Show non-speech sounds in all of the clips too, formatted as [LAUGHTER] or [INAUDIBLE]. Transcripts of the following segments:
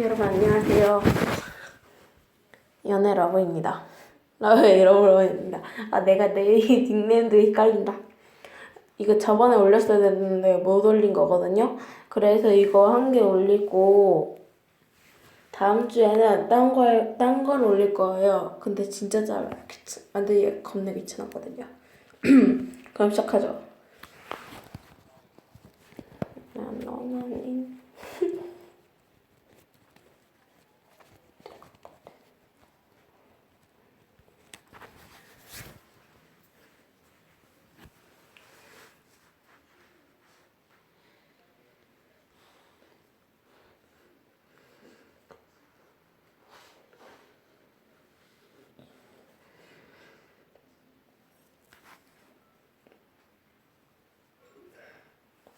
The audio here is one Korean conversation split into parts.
여러분 안녕하세요. 연애 러브입니다. 러브의 러브입니다. 아 내가 내 닉네임도 헷갈린다. 이거 저번에 올렸어야 됐는데 못 올린 거거든요. 그래서 이거 한 개 올리고 다음 주에는 딴 걸, 딴 걸 올릴 거예요. 근데 진짜 짧아요. 귀찮, 만들기 겁나 귀찮았거든요. [CLEARS THROAT] 그럼 시작하죠. 난 너는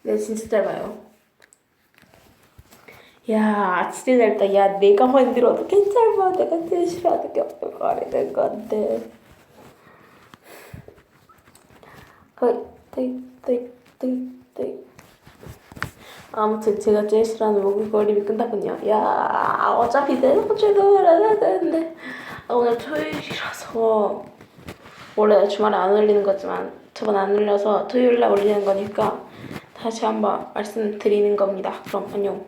네, 진짜 짧아요. 야, 진짜 짧다. 야, 내가 만들어도 괜찮아. 내가 제일 싫어하는 게 없는 거 아니는 건데. 아무튼 제가 제일 싫어하는 목걸이 끝났군요. 야, 어차피 내가 알아야 되는데. 아, 오늘 토요일이라서 원래 주말에 안 올리는 거지만 저번 안 올려서 토요일날 올리는 거니까 다시 한번 말씀드리는 겁니다. 그럼 안녕.